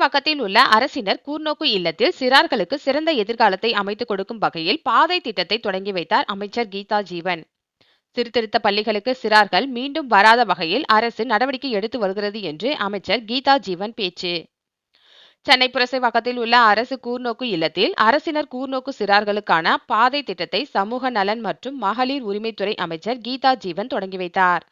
புரசைவாக்கத்தில் உள்ள அரசினர் கூர்நோக்கு இல்லத்தில் சிறார்களுக்கு சிறந்த எதிர்காலத்தை அமைத்துக் கொடுக்கும் வகையில் பாதை திட்டத்தை தொடங்கி வைத்தார் அமைச்சர் கீதா ஜீவன். சிறுத்திருத்த பள்ளிகளுக்கு சிறார்கள் மீண்டும் வராத வகையில் அரசு நடவடிக்கை எடுத்து வருகிறது என்று அமைச்சர் கீதா ஜீவன் பேச்சு. சென்னை புரசைவாக்கத்தில் உள்ள அரசு கூர்நோக்கு இல்லத்தில் அரசினர் கூர்நோக்கு சிறார்களுக்கான பாதை திட்டத்தை சமூக நலன் மற்றும் மகளிர் உரிமைத்துறை அமைச்சர் கீதா ஜீவன் தொடங்கி வைத்தார்.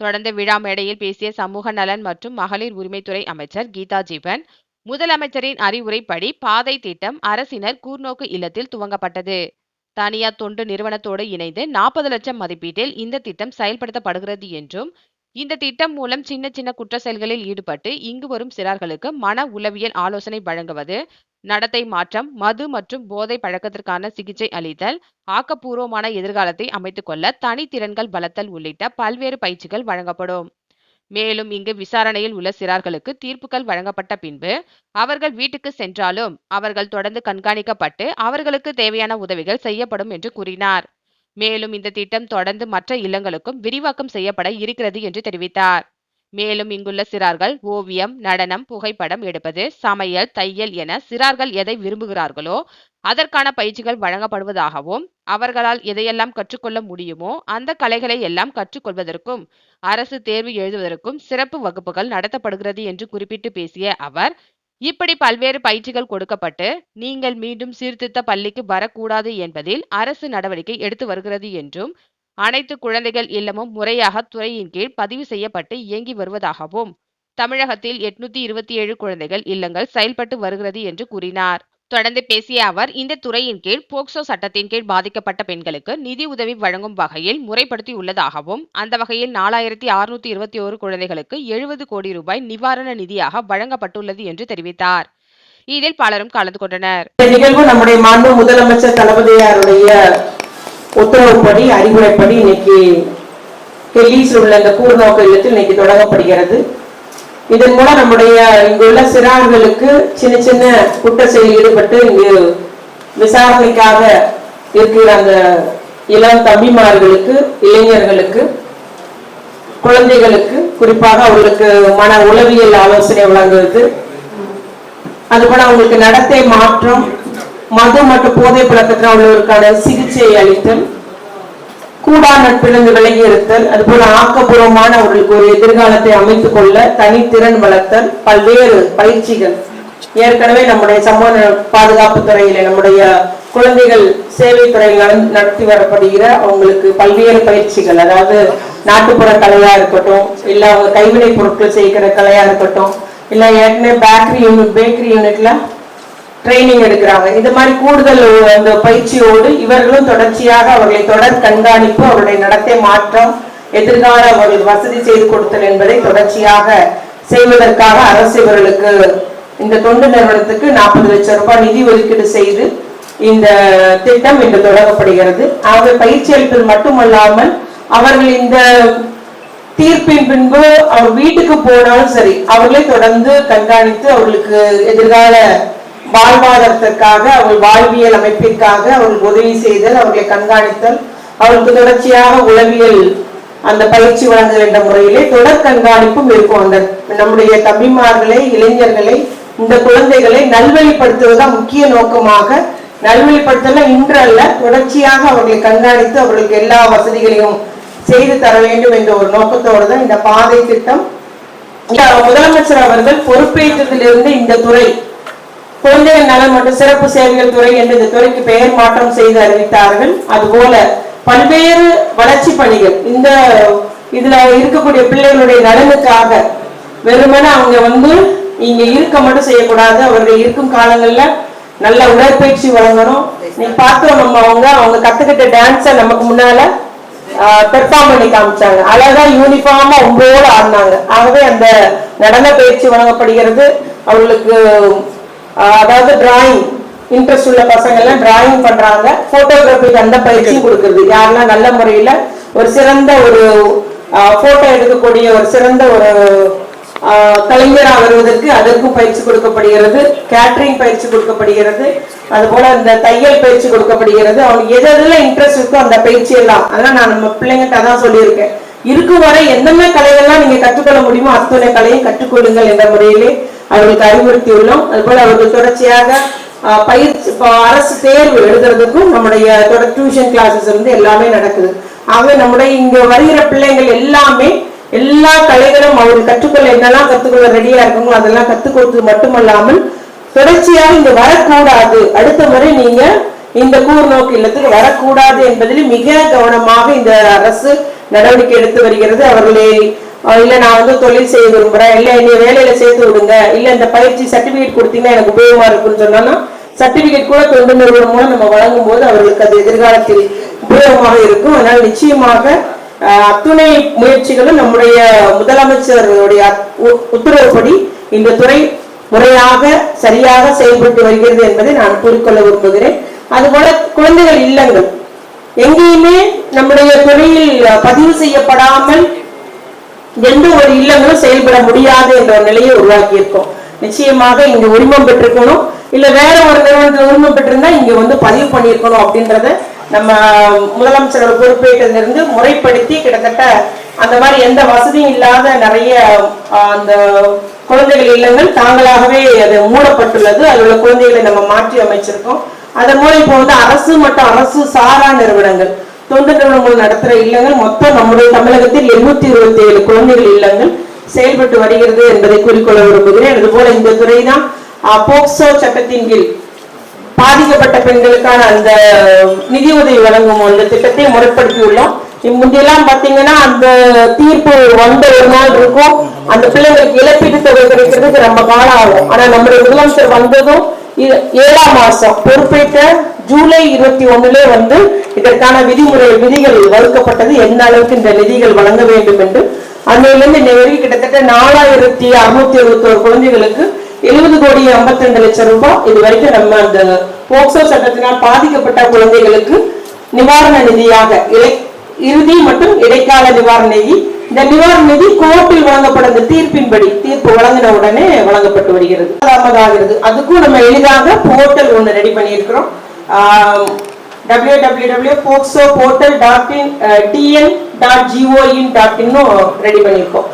தொடர்ந்து விழா மேடையில் பேசிய சமூக நலன் மற்றும் மகளிர் உரிமைத்துறை அமைச்சர் கீதா ஜீவன் முதலமைச்சரின் அறிவுரைப்படி பாதை திட்டம் அரசினர் கூர்நோக்கு இல்லத்தில் துவங்கப்பட்டது. தனியார் தொண்டு நிறுவனத்தோடு இணைந்து நாற்பது லட்சம் மதிப்பீட்டில் இந்த திட்டம் செயல்படுத்தப்படுகிறது என்றும் இந்த திட்டம் மூலம் சின்ன சின்ன குற்ற செயல்களில் ஈடுபட்டு இங்கு வரும் சிறார்களுக்கு மன உளவியல் ஆலோசனை வழங்குவது நடத்தை மாற்றம் மது மற்றும் போதை பழக்கத்திற்கான சிகிச்சை அளித்தல் ஆக்கப்பூர்வமான எதிர்காலத்தை அமைத்துக்கொள்ள தனித்திறன்கள் வளர்த்தல் உள்ளிட்ட பல்வேறு பயிற்சிகள் வழங்கப்படும். மேலும் இங்கு விசாரணையில் உள்ள சிறார்களுக்கு தீர்ப்புகள் வழங்கப்பட்ட பின்பு அவர்கள் வீட்டுக்கு சென்றாலும் அவர்கள் தொடர்ந்து கண்காணிக்கப்பட்டு அவர்களுக்கு தேவையான உதவிகள் செய்யப்படும் என்று கூறினார். மேலும் இந்த திட்டம் தொடர்ந்து மற்ற இல்லங்களுக்கும் விரிவாக்கம் செய்யப்பட இருக்கிறது என்று தெரிவித்தார். மேலும் இங்குள்ள சிறார்கள் ஓவியம் நடனம் புகைப்படம் எடுப்பது சமையல் தையல் என சிறார்கள் எதை விரும்புகிறார்களோ அதற்கான பயிற்சிகள் வழங்கப்படுவதாகவும் அவர்களால் எதையெல்லாம் கற்றுக்கொள்ள முடியுமோ அந்த கலைகளை எல்லாம் கற்றுக்கொள்வதற்கும் அரசு தேர்வு எழுதுவதற்கும் சிறப்பு வகுப்புகள் நடத்தப்படுகிறது என்று குறிப்பிட்டு பேசிய அவர் இப்படி பல்வேறு பயிற்சிகள் கொடுக்கப்பட்டு நீங்கள் மீண்டும் சீர்திருத்த பள்ளிக்கு வரக்கூடாது என்பதில் அரசு நடவடிக்கை எடுத்து வருகிறது என்றும் அனைத்து குழந்தைகள் இல்லமும் முறையாக துறையின் கீழ் பதிவு செய்யப்பட்டு இயங்கி வருவதாகவும் தமிழகத்தில் எட்நூத்தி இருபத்தி ஏழு குழந்தைகள் இல்லங்கள் செயல்பட்டு வருகிறது என்று கூறினார். தொடர்ந்து பேசிய அவர் இந்த துறையின் கீழ் போக்சோ சட்டத்தின் கீழ் பாதிக்கப்பட்ட பெண்களுக்கு நிதி உதவி வழங்கும் வகையில் முறைப்படுத்தியுள்ளதாகவும் அந்த வகையில் நாலாயிரத்தி அறுநூத்தி இருபத்தி ஒரு குழந்தைகளுக்கு எழுபது கோடி ரூபாய் நிவாரண நிதியாக வழங்கப்பட்டுள்ளது என்று தெரிவித்தார். இதில் பலரும் கலந்து கொண்டனர். இந்த நிகழ்வு நம்முடைய மாண்பு முதலமைச்சர் தளபதியாருடைய உத்தரவுப்படி அறிவுரைப்படி இன்னைக்கு டெல்லியில் உள்ள இந்த கூர்நோக்க இல்லத்தில் இன்னைக்கு தொடங்கப்படுகிறது. இதன் மூலம் நம்முடைய இங்குள்ள சிறார்களுக்கு சின்ன சின்ன குற்ற செயலில் ஈடுபட்டு இங்கு விசாரணைக்காக இருக்கிற அந்த இளம் தம்பிமார்களுக்கு இளைஞர்களுக்கு குழந்தைகளுக்கு குறிப்பாக அவர்களுக்கு மன உளவியல் ஆலோசனை வழங்குவது. அதுபோல அவங்களுக்கு நடத்தை மாற்றம் மது மற்றும் போதை பழக்கத்தில் அவர்களுக்கான சிகிச்சை அளித்தல் கூடா நட்பிலிருந்து விலகி இருத்தல் அதுபோல ஆக்கப்பூர்வமான அவர்களுக்கு ஒரு எதிர்காலத்தை அமைத்துக் கொள்ள தனித்திறன் வளர்த்தல் பல்வேறு பயிற்சிகள். ஏற்கனவே நம்முடைய சமூக பாதுகாப்பு துறையில நம்முடைய குழந்தைகள் சேவை துறையில் நடந்து- நடத்தி வரப்படுகிற அவங்களுக்கு பல்வேறு பயிற்சிகள். அதாவது நாட்டுப்புற கலையா இருக்கட்டும் இல்ல அவங்க கைவினை பொருட்கள் செய்கிற கலையா இருக்கட்டும் இல்ல ஏற்கனவே பேக்கரி யூனிட் பேக்கரி யூனிட்ல ட்ரைனிங் எடுக்கிறாங்க. இந்த மாதிரி கூடுதல் அந்த பயிற்சியோடு இவர்களும் தொடர்ச்சியாக அவர்களை தொடர் கண்காணிப்பு அவருடைய நடத்தை மாற்றம் எதிர்கால அவர்கள் வசதி செய்து கொடுத்தல் என்பதை தொடர்ச்சியாக செய்வதற்காக அரசு இவர்களுக்கு இந்த தொண்டு நிறுவனத்துக்கு நாற்பது லட்சம் ரூபாய் நிதி ஒதுக்கீடு செய்து இந்த திட்டம் இன்று தொடங்கப்படுகிறது. ஆக பயிற்சி அளிப்பது மட்டுமல்லாமல் அவர்கள் இந்த தீர்ப்பின் பின்பு அவர் வீட்டுக்கு போனாலும் சரி அவர்களை தொடர்ந்து கண்காணித்து அவர்களுக்கு எதிர்கால வாழ்வாதாரத்திற்காக அவர்கள் வாழ்வியல் அமைப்பிற்காக அவர்களுக்கு உதவி செய்தல் அவர்களை கண்காணித்தல் அவர்களுக்கு தொடர்ச்சியாக உளவியல் அந்த பயிற்சி வழங்குகிற என்ற முறையிலே தொடர் கண்காணிப்பும் இருக்கும். அந்த நம்முடைய தம்பிமார்களை இளைஞர்களை இந்த குழந்தைகளை நல்வழிப்படுத்துவதுதான் முக்கிய நோக்கமாக நல்வழிப்படுத்தல இன்று அல்ல தொடர்ச்சியாக அவர்களை கண்காணித்து அவர்களுக்கு எல்லா வசதிகளையும் செய்து தர வேண்டும் என்ற ஒரு நோக்கத்தோடு தான் இந்த பாதை திட்டம். இந்த முதலமைச்சர் அவர்கள் பொறுப்பேற்றதிலிருந்து இந்த துறை குழந்தைகள் நலம் மற்றும் சிறப்பு சேவைகள் துறை என்று இந்த துறைக்கு பெயர் மாற்றம் செய்து அறிவித்தார்கள். அதுபோல பல்வேறு வளர்ச்சி பணிகள் இந்த இதுல இருக்கக்கூடிய பிள்ளைகளுடைய நலனுக்காக வெறுமனே அவங்க வந்து இங்க இருக்க மட்டும் செய்யக்கூடாது. அவர்கள் இருக்கும் காலங்கள்ல நல்ல உடற்பயிற்சி வழங்கணும். நீ பார்த்தோம் நம்ம அவங்க அவங்க கத்துக்கிட்ட டான்ஸ நமக்கு முன்னால பெர்ஃபார்ம் பண்ணி காமிச்சாங்க. அழகா யூனிஃபார்மா ஒம்போட ஆடினாங்க. ஆகவே அந்த நடன பயிற்சி வழங்கப்படுகிறது. அவர்களுக்கு அதாவது டிராயிங் இன்ட்ரெஸ்ட் உள்ள பசங்க எல்லாம் டிராயிங் பண்றாங்க போட்டோகிராஃபிக்கு அந்த பயிற்சியும் கொடுக்கறது. யாருன்னா நல்ல முறையில ஒரு சிறந்த ஒரு போட்டோ எடுக்கக்கூடிய ஒரு சிறந்த ஒரு ஆஹ், வருவதற்கு அதற்கும் பயிற்சி கொடுக்கப்படுகிறது கேட்டரிங் பயிற்சி கொடுக்கப்படுகிறது அதுபோல இந்த தையல் பயிற்சி கொடுக்கப்படுகிறது. அவனுக்கு எது எதுல இன்ட்ரெஸ்ட் இருக்கோ அந்த பயிற்சி எல்லாம். அதெல்லாம் நான் நம்ம பிள்ளைங்கிட்ட தான் சொல்லியிருக்கேன். இருக்கும் வரை என்னென்ன கலைகள்லாம் நீங்க கற்றுக்கொள்ள முடியுமோ அத்துணை கலையும் கற்றுக்கொள்ளுங்கள் என்ற முறையிலே. அவர்களுக்கு அறிவுறுத்தியுள்ளோம். அதுபோல அவர்கள் தொடர்ச்சியாக பயிற்சி அரசு தேர்வு எழுதுறதுக்கும் நம்முடைய தொடர் டியூஷன் கிளாஸஸ் வந்து எல்லாமே நடக்குது. ஆகவே நம்முடைய இங்க வருகிற பிள்ளைங்கள் எல்லாமே எல்லா கலைகளும் அவர்கள் கற்றுக்கொள்ள என்னெல்லாம் கத்துக்கொள்ள ரெடியா இருக்காங்களோ அதெல்லாம் கத்துக் கொடுத்தது மட்டுமல்லாமல் தொடர்ச்சியாக இங்க வரக்கூடாது. அடுத்த முறை நீங்க இந்த கூர்நோக்கு இல்லத்துக்கு வரக்கூடாது என்பதில் மிக கவனமாக இந்த அரசு நடவடிக்கை எடுத்து வருகிறது. அவர்களை இல்ல நான் வந்து தொழில் செய்ய விரும்புறேன். இல்ல என்னை வேலையில சேர்த்து விடுங்க. இல்ல இந்த பயிற்சி சர்டிபிகேட் கொடுத்தீங்கன்னா எனக்கு உபயோகமா இருக்குன்னு சொன்னா சர்டிபிகேட் கூட தொண்டு நிறுவனம் மூலம் நம்ம வழங்கும் போது அவர்களுக்கு அது எதிர்காலத்தில் உபயோகமாக இருக்கும். அதனால் நிச்சயமாக துணை அத்துணை முயற்சிகளும் நம்முடைய முதலமைச்சருடைய உ- உத்தரவுப்படி இந்த துறை முறையாக சரியாக செயல்பட்டு வருகிறது என்பதை நான் கூறிக்கொள்ள விரும்புகிறேன். அதுபோல குழந்தைகள் இல்லங்கள். எங்கேயுமே நம்முடைய துறையில் பதிவு செய்யப்படாமல் எந்த ஒரு இல்லங்களும் செயல்பட முடியாது என்ற ஒரு நிலையை உருவாக்கி இருக்கோம் நிச்சயமாக இங்க உரிமம் பெற்றிருக்கணும். இல்ல வேற ஒரு நிறுவனத்துல உரிமம் பெற்றிருந்தா இங்க வந்து பதிவு பண்ணியிருக்கணும் அப்படின்றத நம்ம முதலமைச்சர் பொறுப்பேற்றதிலிருந்து முறைப்படுத்தி கிட்டத்தட்ட அந்த மாதிரி எந்த வசதியும் இல்லாத நிறைய அந்த குழந்தைகள் இல்லங்கள் தாங்களாகவே அது மூடப்பட்டுள்ளது. அதில் உள்ள குழந்தைகளை நம்ம மாற்றி அமைச்சிருக்கோம். அதன் மூலம் இப்போ வந்து அரசு மற்றும் அரசு சாரா நிறுவனங்கள் தொண்டு நிறுவனங்கள் நடத்துற இல்லங்கள் மொத்தம் நம்முடைய தமிழகத்தில் எண்ணூத்தி இருபத்தி ஏழு குழந்தைகள் இல்லங்கள் செயல்பட்டு வருகிறது என்பதை குறிக்கொள்ள விரும்புகிறேன். அதுபோல இந்த துறைதான் போக்சோ சட்டத்தின் கீழ் பாதிக்கப்பட்ட பெண்களுக்கான அந்த நிதி உதவி வழங்கும் அந்த திட்டத்தை முறைப்படுத்தியுள்ளோம். முந்தையெல்லாம் பாத்தீங்கன்னா அந்த தீர்ப்பு வந்த ஒரு நாள் இருக்கும். அந்த பிள்ளைங்களுக்கு இழப்பீட்டு தொகை கிடைக்கிறதுக்கு ரொம்ப காலம் ஆகும். ஆனா நம்முடைய முதலமைச்சர் வந்ததும் இது ஏழாம் மாசம் பொறுப்பேற்ற ஜூலை இருபத்தி ஒண்ணுலே வந்து இதற்கான விதிமுறை விதிகள் வகுக்கப்பட்டது. எந்த அளவுக்கு இந்த நிதிகள் வழங்க வேண்டும் என்று. அன்னையிலிருந்து இன்னை வரைக்கும் கிட்டத்தட்ட நாலாயிரத்தி அறுநூத்தி எழுபத்தோரு குழந்தைகளுக்கு எழுபது கோடி ஐம்பத்தி ரெண்டு லட்சம் ரூபாய். இது வரைக்கும் நம்ம அந்த போக்சோ சட்டத்தினால் பாதிக்கப்பட்ட குழந்தைகளுக்கு நிவாரண நிதியாக இறுதி மற்றும் இடைக்கால நிவாரண நிதி. இந்த நிவாரண நிதி கோர்ட்டில் வழங்கப்பட இந்த தீர்ப்பின்படி தீர்ப்பு வழங்கின உடனே வழங்கப்பட்டு வருகிறது. தாமதாகிறது அதுக்கும் நம்ம எளிதாக போர்ட்டல் ஒன்று ரெடி பண்ணியிருக்கிறோம். W POCSO portal dot in TN dot G O in dot இன்னும் ரெடி பண்ணியிருக்கோம்